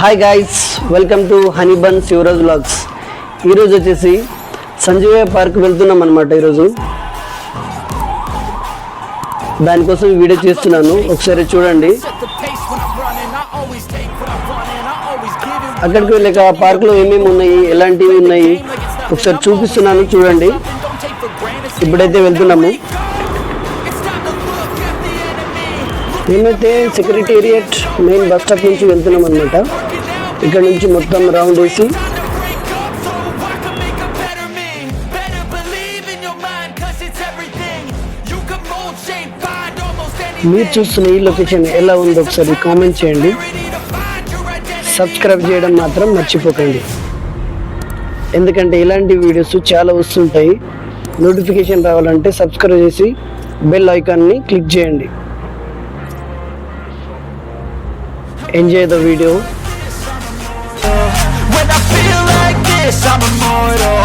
Hi guys welcome to honey bun Shivraj vlogs ఈరోజు వచ్చేసి Sanjeevaiah park వెళ్తున్నాం అనమాట ఈరోజు. దానికోసం వీడియో చేస్తున్నాను. ఒకసారి చూడండి. అక్కడికి వెళ్ళాక ఆ పార్క్లో ఏమేమి ఉన్నాయి ఎలాంటివి ఉన్నాయి ఒకసారి చూపిస్తున్నాను చూడండి. ఇప్పుడైతే వెళ్తున్నాము. మేమైతే సెక్రటేరియట్ మెయిన్ బస్ స్టాప్ నుంచి వెళ్తున్నాం అనమాట ఇక్కడ నుంచి మొత్తం రౌండ్ వేసి మీరు చూస్తున్న ఈ లొకేషన్ ఎలా ఉందో ఒకసారి కామెంట్ చేయండి. సబ్స్క్రైబ్ చేయడం మాత్రం మర్చిపోకండి. ఎందుకంటే ఇలాంటి వీడియోస్ చాలా వస్తుంటాయి. నోటిఫికేషన్ రావాలంటే సబ్స్క్రైబ్ చేసి బెల్ ఐకాన్ని క్లిక్ చేయండి. Enjoy the video I'm immortal.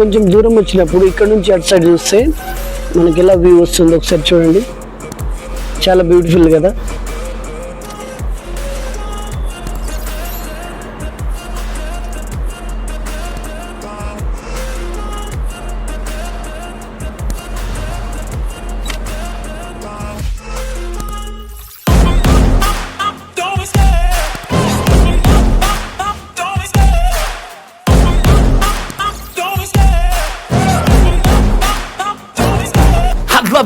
కొంచెం దూరం వచ్చినప్పుడు ఇక్కడ నుంచి అటు సైడ్ చూస్తే మనకి ఎలా వ్యూ వస్తుందో ఒకసారి చూడండి. చాలా బ్యూటిఫుల్ కదా.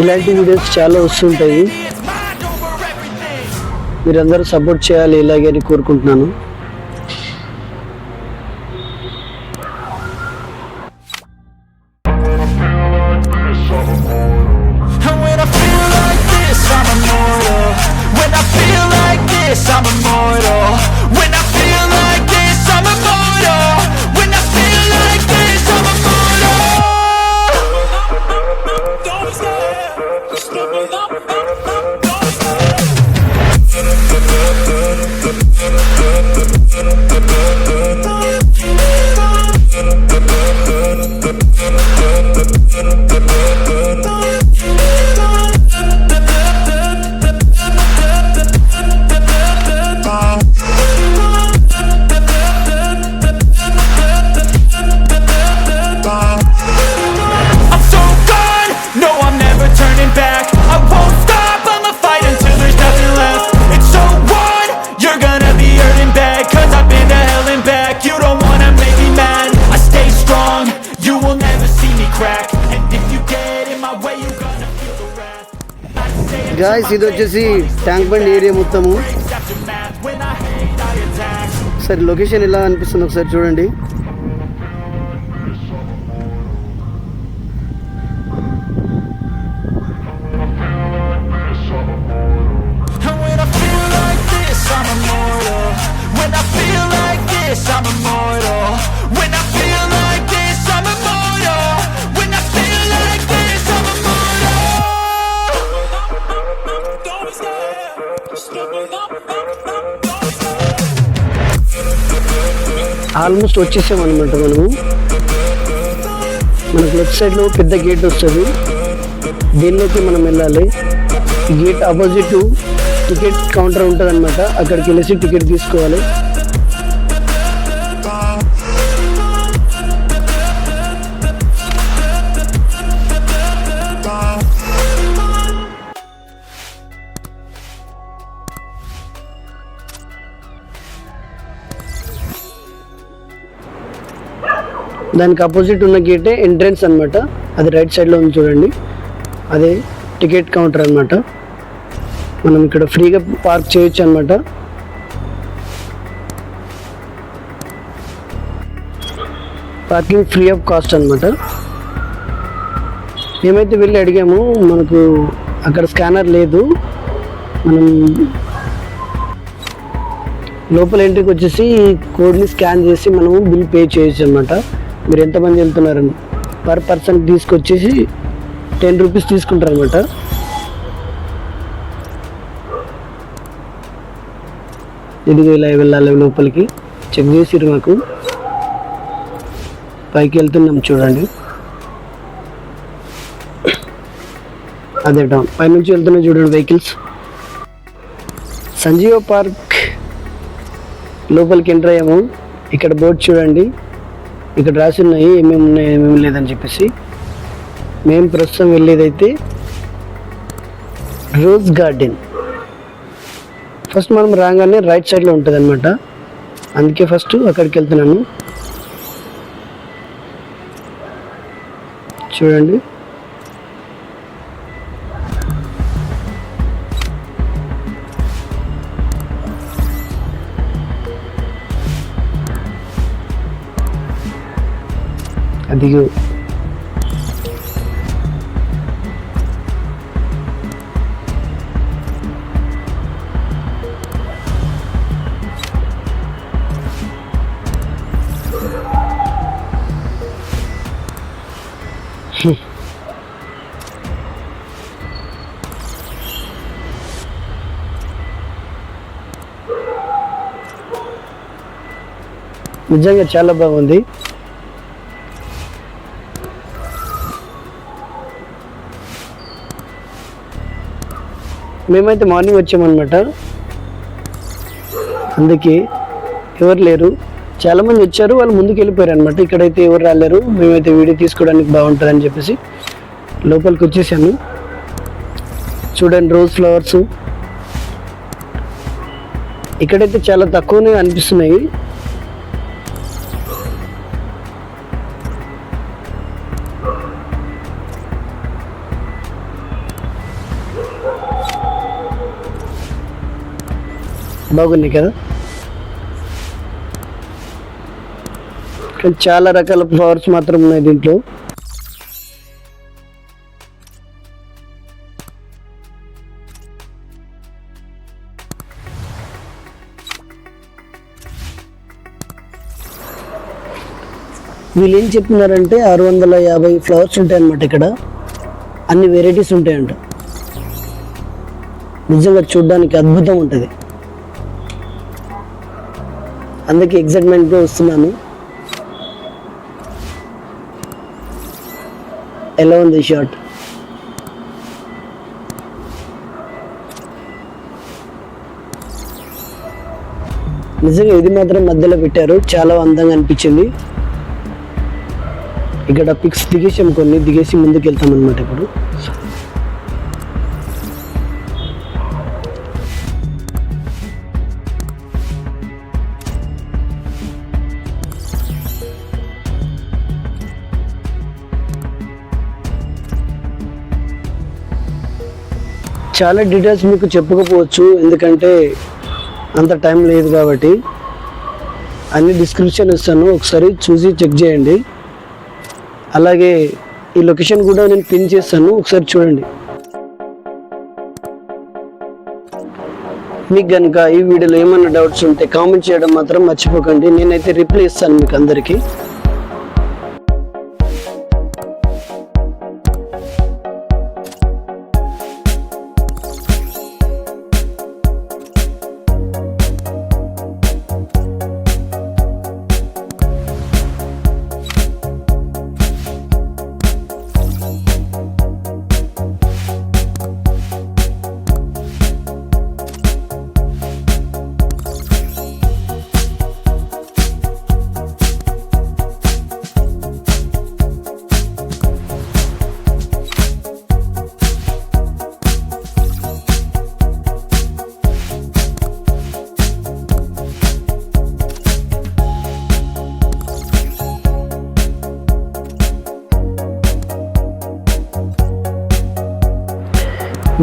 ఇలాంటి వీడియోస్ చాలా వస్తుంటాయి. మీరందరూ సపోర్ట్ చేయాలి ఇలాగే అని కోరుకుంటున్నాను. గాయస్ ఇది వచ్చేసి ట్యాంక్ బండ్ ఏరియా మొత్తము. సరే లొకేషన్ ఎలా అనిపిస్తుంది ఒకసారి చూడండి. And when I feel like this, I'm immortal. When I almost వచ్చేసామన్నమాట మనము. మనకు లెఫ్ట్ సైడ్లో పెద్ద గేట్ వస్తుంది. దీనిలోకి మనం వెళ్ళాలి. గేట్ ఆపోజిట్ టికెట్ కౌంటర్ ఉంటుంది అనమాట అక్కడికి వెళ్ళేసి టికెట్ తీసుకోవాలి. దానికి ఆపోజిట్ ఉన్న గేటే ఎంట్రన్స్ అనమాట అది రైట్ సైడ్లో ఉంది చూడండి. అదే టికెట్ కౌంటర్ అనమాట మనం ఇక్కడ ఫ్రీగా పార్క్ చేయొచ్చు అనమాట పార్కింగ్ ఫ్రీ ఆఫ్ కాస్ట్ అనమాట మేమైతే వెళ్ళి అడిగాము మనకు అక్కడ స్కానర్ లేదు. మనం లోపల ఎంట్రీకి వచ్చేసి కోడ్ని స్కాన్ చేసి మనము బిల్ పే చేయొచ్చు అనమాట మీరు ఎంతమంది వెళ్తున్నారని. పర్ పర్సన్ తీసుకొచ్చేసి టెన్ రూపీస్ తీసుకుంటారు అనమాట ఇదిగో ఇలా వెళ్ళాలి లోపలికి చెక్ చేసిరు మాకు. పైకి వెళ్తున్నాం చూడండి. అదే డౌన్ పైనుంచి వెళ్తున్నాయి చూడండి వెహికల్స్. సంజీవ పార్క్ లోపలికి ఎంటర్ అయ్యాము. ఇక్కడ బోర్డు చూడండి. ఇక్కడ రాసి ఉన్నాయి ఏమేమి ఉన్నాయి ఏమేమి లేదని చెప్పేసి. మేము ప్రస్తుతం వెళ్ళేదైతే రోజ్ గార్డెన్. ఫస్ట్ మనం రాగానే రైట్ సైడ్లో ఉంటుంది అనమాట అందుకే ఫస్ట్ అక్కడికి వెళ్తున్నాను. చూడండి. దిగు నిజంగా చాలా బాగుంది. మేమైతే మార్నింగ్ వచ్చామన్నమాట. అందుకే ఎవరు లేరు. చాలామంది వచ్చారు వాళ్ళు ముందుకు వెళ్ళిపోయారు అనమాట ఇక్కడైతే ఎవరు రాలేరు. మేమైతే వీడియో తీసుకోవడానికి బాగుంటుంది అని చెప్పేసి లోపలికి వచ్చేసాను. చూడండి రోజ్ ఫ్లవర్స్. ఇక్కడైతే చాలా తక్కువనే అనిపిస్తున్నాయి. బాగున్నాయి కదా? కానీ చాలా రకాల ఫ్లవర్స్ మాత్రం ఉన్నాయి దీంట్లో. వీళ్ళు ఏం చెప్తున్నారంటే ఆరు వందల యాభై ఫ్లవర్స్ ఉంటాయి అన్నమాట ఇక్కడ. అన్ని వెరైటీస్ ఉంటాయంట. నిజంగా చూడడానికి అద్భుతం ఉంటుంది. అందుకే ఎగ్జైట్మెంట్గా వస్తున్నాను. ఎలా ఉంది షార్ట్ నిజంగా ఇది మాత్రం మధ్యలో పెట్టారు. చాలా అందంగా అనిపించింది. ఇక్కడ పిక్స్ దిగేసాం కొన్ని దిగేసి ముందుకు వెళ్తాం అనమాట ఇప్పుడు. చాలా డీటెయిల్స్ మీకు చెప్పకపోవచ్చు ఎందుకంటే అంత టైం లేదు కాబట్టి అన్ని డిస్క్రిప్షన్ ఇస్తాను. ఒకసారి చూసి చెక్ చేయండి. అలాగే ఈ లొకేషన్ కూడా నేను పిన్ చేస్తాను. ఒకసారి చూడండి. మీకు కనుక ఈ వీడియోలో ఏమైనా డౌట్స్ ఉంటే కామెంట్ చేయడం మాత్రం మర్చిపోకండి. నేనైతే రిప్లై ఇస్తాను మీకు అందరికీ.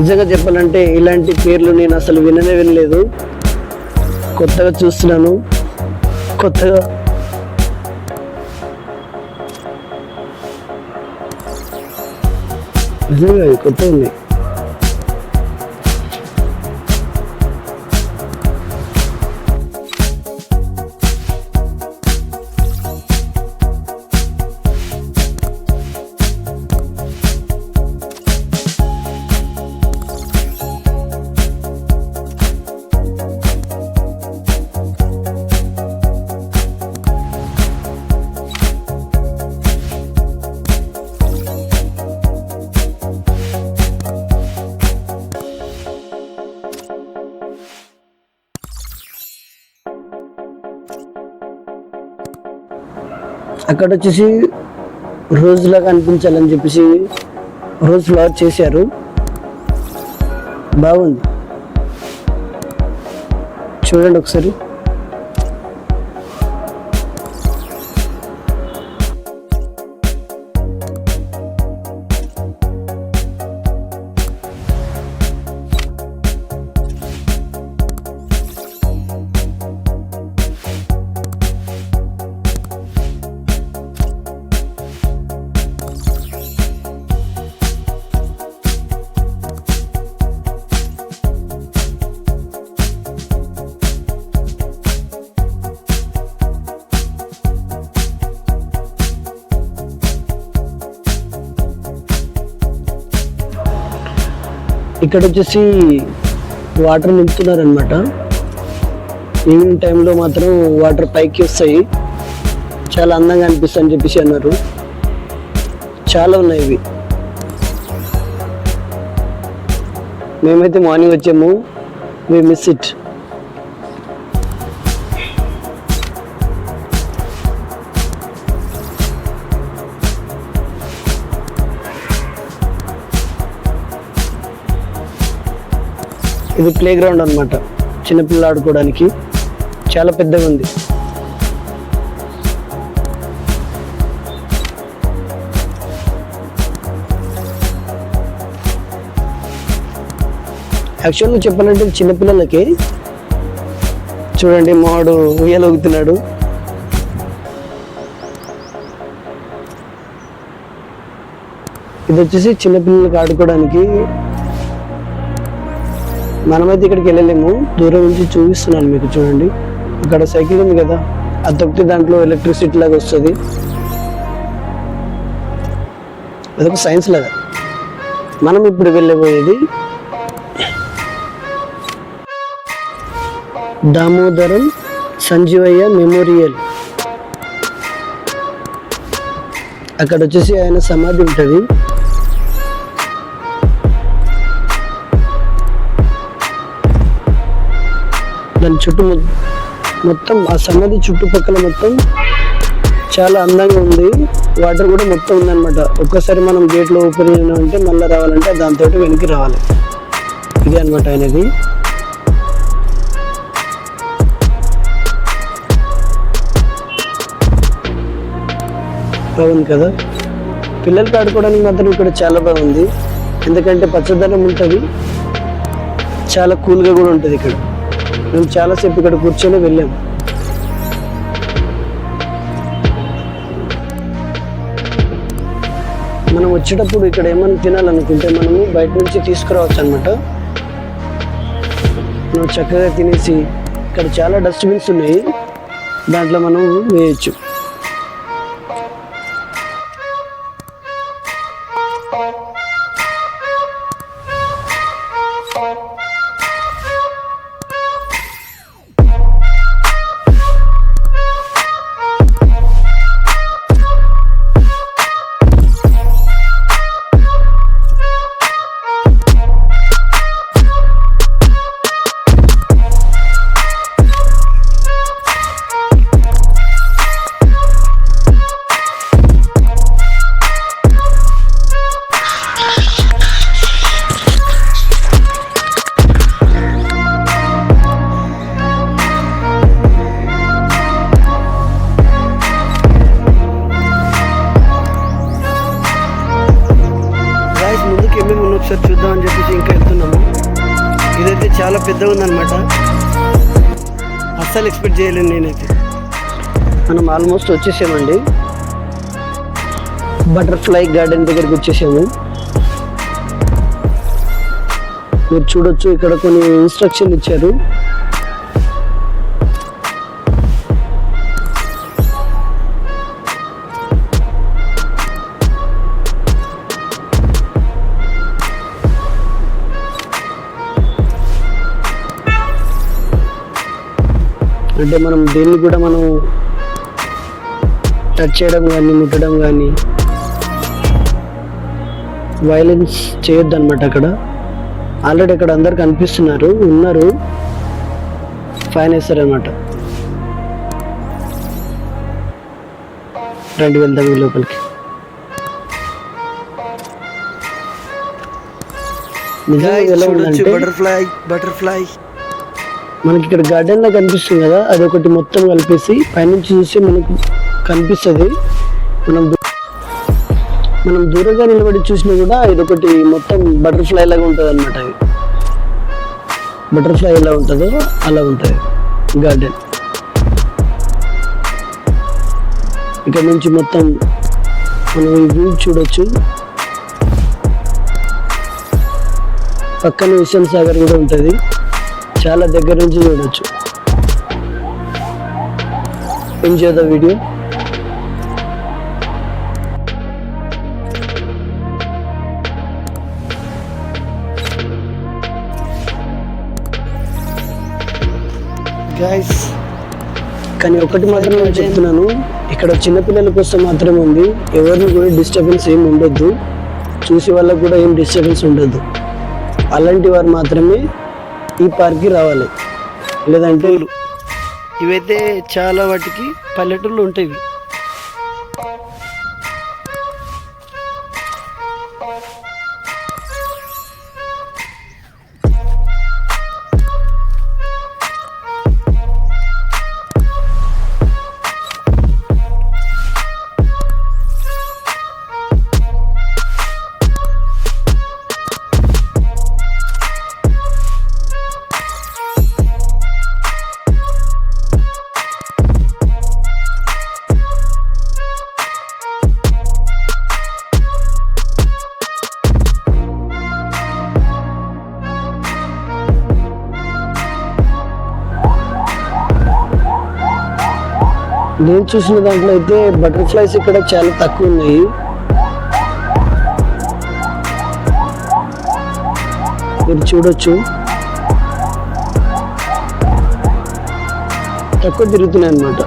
నిజంగా చెప్పాలంటే ఇలాంటి పేర్లు నేను అసలు విననే వినలేదు. కొత్తగా చూస్తున్నాను. కొత్తగా నిజంగా కొత్త ఉంది. అక్కడ వచ్చేసి రోజులాగా అనిపించాలని చెప్పేసి రోజు ఫ్లవర్ చేశారు. బాగుంది. చూడండి ఒకసారి. ఇక్కడ వచ్చేసి వాటర్ నింపుతున్నారనమాట ఈవినింగ్ టైంలో మాత్రం వాటర్ పైకి వస్తాయి. చాలా అందంగా అనిపిస్తుంది అని చెప్పేసి అన్నారు. చాలా ఉన్నాయి ఇవి. మేమైతే మార్నింగ్ వచ్చాము. వి మిస్ ఇట్ ఇది ప్లే గ్రౌండ్ అనమాట చిన్నపిల్లలు ఆడుకోవడానికి. చాలా పెద్దగా ఉంది. యాక్చువల్గా చెప్పాలంటే చిన్నపిల్లలకి చూడండి మావాడు ఉయ్యాలొగుతున్నాడు. ఇది వచ్చేసి చిన్నపిల్లలకి ఆడుకోవడానికి మనమైతే ఇక్కడికి వెళ్ళలేము. దూరం నుంచి చూపిస్తున్నాను మీకు చూడండి. ఇక్కడ సైకిల్ ఉంది కదా అది తొక్కితే దాంట్లో ఎలక్ట్రిసిటీ లాగా వస్తుంది. అదొక సైన్స్ లాగా. మనం ఇప్పుడు వెళ్ళబోయేది దామోదరం సంజీవయ్య మెమోరియల్. అక్కడ వచ్చేసి ఆయన సమాధి ఉంటుంది. దాని చుట్టూ మొత్తం ఆ సమాధి చుట్టుపక్కల మొత్తం చాలా అందంగా ఉంది. వాటర్ కూడా మొత్తం ఉందన్నమాట. ఒక్కసారి మనం గేట్లో ఓపెన్ అంటే మళ్ళీ రావాలంటే దాంతో వెనక్కి రావాలి. ఇది అనమాట ఆయనది. బాగుంది కదా? పిల్లలకి ఆడుకోవడానికి మాత్రం ఇక్కడ చాలా బాగుంది. ఎందుకంటే పచ్చదనం ఉంటుంది. చాలా కూల్గా కూడా ఉంటుంది ఇక్కడ. మేము చాలాసేపు ఇక్కడ కూర్చొని వెళ్ళాం. మనం వచ్చేటప్పుడు ఇక్కడ ఏమైనా తినాలనుకుంటే మనము బయట నుంచి తీసుకురావచ్చు అనమాట మనం చక్కగా తినేసి ఇక్కడ చాలా డస్ట్బిన్స్ ఉన్నాయి. దాంట్లో మనం వేయచ్చు. ఒకసారి చూద్దామని చెప్పేసి ఇంకా వెళ్తున్నాము. ఇదైతే చాలా పెద్దగా ఉందన్నమాట. అస్సలు ఎక్స్పెక్ట్ చేయలేను నేనైతే. మనం ఆల్మోస్ట్ వచ్చేసామండి. బటర్ఫ్లై గార్డెన్ దగ్గరికి వచ్చేసాము. మీరు చూడొచ్చు ఇక్కడ కొన్ని ఇన్స్ట్రక్షన్ ఇచ్చారు. అంటే మనం దేన్ని కూడా మనం టచ్ చేయడం కానీ ముట్టడం కానీ వైలెన్స్ చేయొద్దు అనమాట అక్కడ. ఆల్రెడీ అక్కడ అందరు కనిపిస్తున్నారు ఉన్నారు. ఫైన్ వేస్తారనమాట రండి వెళ్దాం ఈ లోపలికి. బటర్ఫ్లై బటర్ఫ్లై మనకి ఇక్కడ గార్డెన్ లా కనిపిస్తుంది కదా అది ఒకటి మొత్తం కలిపేసి పైనుంచి చూస్తే మనకు కనిపిస్తుంది. మనం మనం దూరంగా నిలబడి చూసినా కూడా ఇది ఒకటి మొత్తం బటర్ఫ్లై లాగా ఉంటుంది అనమాట బటర్ఫ్లై ఎలా ఉంటుందో అలా ఉంటుంది గార్డెన్. ఇక్కడ నుంచి మొత్తం మనం ఈ వ్యూ చూడొచ్చు. పక్కన విశాల్ సాగర్ కూడా ఉంటుంది. చాలా దగ్గర నుంచి చూడొచ్చు. Enjoy the video? గైస్ కానీ ఒకటి మాత్రం నేను చెప్తున్నాను. ఇక్కడ చిన్నపిల్లల కోసం మాత్రమే ఉంది. ఎవరిని కూడా డిస్టర్బెన్స్ ఏమి ఉండొద్దు. చూసే వాళ్ళకి కూడా ఏం డిస్టర్బెన్స్ ఉండొద్దు అలాంటి వారు మాత్రమే ఈ పార్క్కి రావాలి. లేదంటే ఇవైతే చాలా వాటికి పల్లెటూళ్ళు ఉంటాయి. నేను చూసిన దాంట్లో అయితే బటర్ఫ్లైస్ ఇక్కడ చాలా తక్కువ ఉన్నాయి. మీరు చూడొచ్చు. తక్కువ తిరుగుతున్నాయి అన్నమాట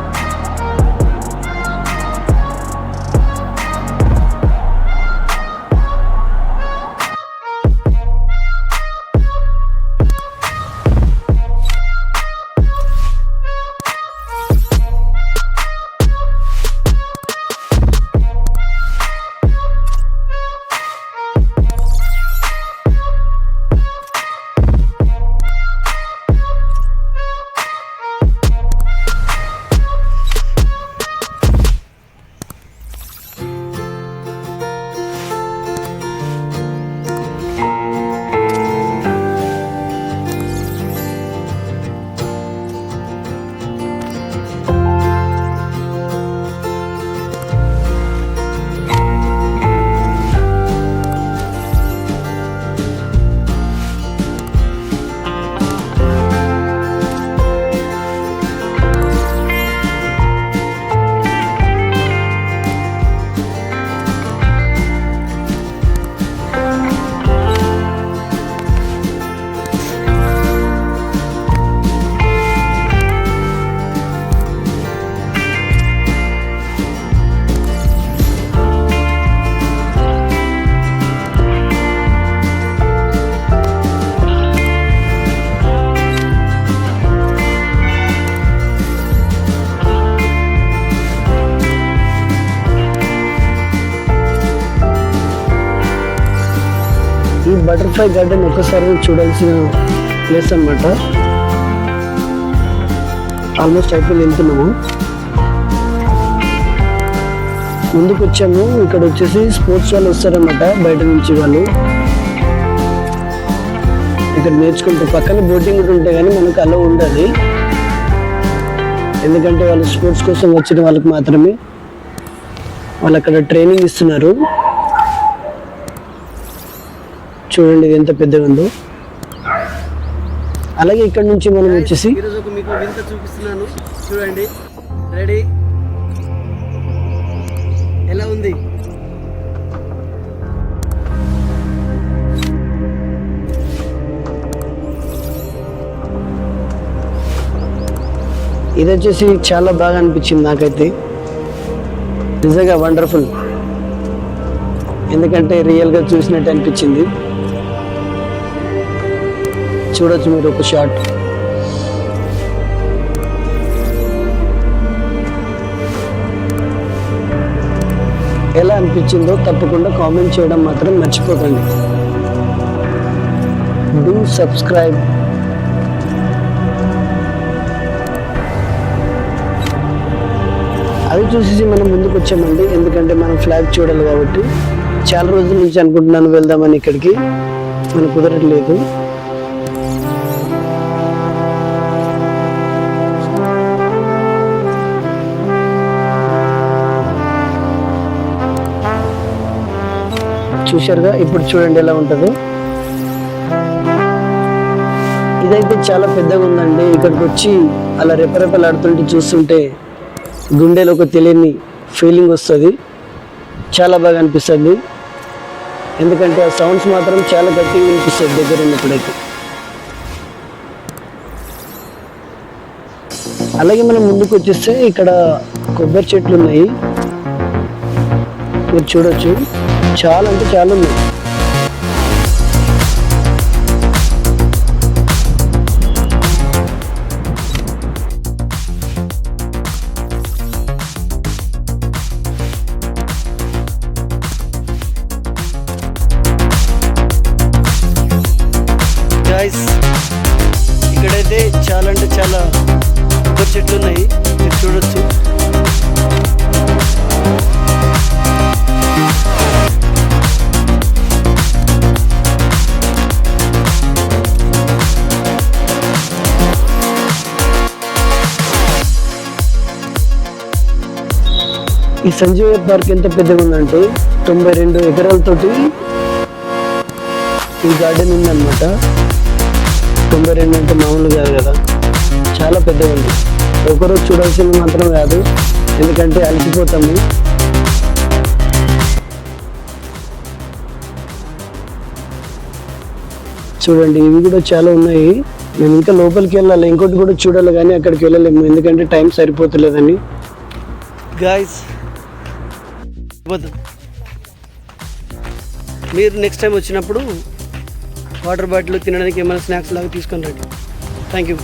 బటర్ఫ్లై గార్డెన్ ఒక్కసారి చూడాల్సిన ప్లేస్ అన్నమాట. ఆల్మోస్ట్ అయిపోయి వెళ్తున్నాము. ముందుకు వచ్చాము ఇక్కడ వచ్చేసి స్పోర్ట్స్ వాళ్ళు వస్తారన్నమాట బయట నుంచి వాళ్ళు. ఇక్కడ నేర్చుకుంటే పక్కన బోటింగ్ కూడా ఉంటాయి కానీ మనకు అలా ఉండదు. ఎందుకంటే వాళ్ళు స్పోర్ట్స్ కోసం వచ్చిన వాళ్ళకి మాత్రమే. వాళ్ళు అక్కడ ట్రైనింగ్ ఇస్తున్నారు. చూడండి ఎంత పెద్దగా ఉందో. అలాగే ఇక్కడ నుంచి మనం వచ్చేసి ఈరోజు ఒక మీకు వింత చూపిస్తున్నాను. చూడండి. రెడీ ఎలా ఉంది? ఇది వచ్చేసి చాలా బాగా అనిపించింది నాకైతే. నిజంగా వండర్ఫుల్. ఎందుకంటే రియల్గా చూసినట్టు అనిపించింది. చూడొచ్చు మీరు ఒక షాట్. ఎలా అనిపించిందో తప్పకుండా కామెంట్ చేయడం మాత్రం మర్చిపోకండి. డూ సబ్స్క్రైబ్ అది చూసేసి మనం ముందుకు వచ్చామండి. ఎందుకంటే మనం ఫ్లాగ్ చూడాలి కాబట్టి చాలా రోజుల నుంచి అనుకుంటున్నాను వెళ్దామని ఇక్కడికి. మనకు కుదరట్లేదు. చూశారుగా. ఇప్పుడు చూడండి ఎలా ఉంటుందో. ఇదైతే చాలా పెద్దగా ఉందండి. ఇక్కడికి వచ్చి అలా రెపరెపలాడుతుంటే చూస్తుంటే గుండెలో ఒక తెలియని ఫీలింగ్ వస్తుంది. చాలా బాగా అనిపిస్తుంది. ఎందుకంటే ఆ సౌండ్స్ మాత్రం చాలా గట్టిగా వినిపిస్తుంది దగ్గర ఉన్నప్పుడైతే. అలాగే మనం ముందుకు వచ్చేస్తే ఇక్కడ కొబ్బరి చెట్లు ఉన్నాయి. మీరు చూడొచ్చు. చాలా అంటే చాలా ఉన్నాయి. ఈ సంజీవ పార్క్ ఎంత పెద్దగా ఉందంటే తొంభై రెండు ఎకరాలతోటి ఈ గార్డెన్ ఉందన్నమాట. తొంభై రెండు అంటే మామూలు కాదు కదా. చాలా పెద్దగా ఉంది. ఒకరోజు చూడాల్సింది మాత్రం కాదు. ఎందుకంటే అలసిపోతాము. చూడండి ఇవి కూడా చాలా ఉన్నాయి. మేము ఇంకా లోపలికి వెళ్ళాలి. ఇంకోటి కూడా చూడాలి కానీ అక్కడికి వెళ్ళలేము. ఎందుకంటే టైం సరిపోతలేదని. గాయస్ మీరు నెక్స్ట్ టైం వచ్చినప్పుడు వాటర్ బాటిల్ తినడానికి ఏమైనా స్నాక్స్ లాగా తీసుకొని రండి. Thank you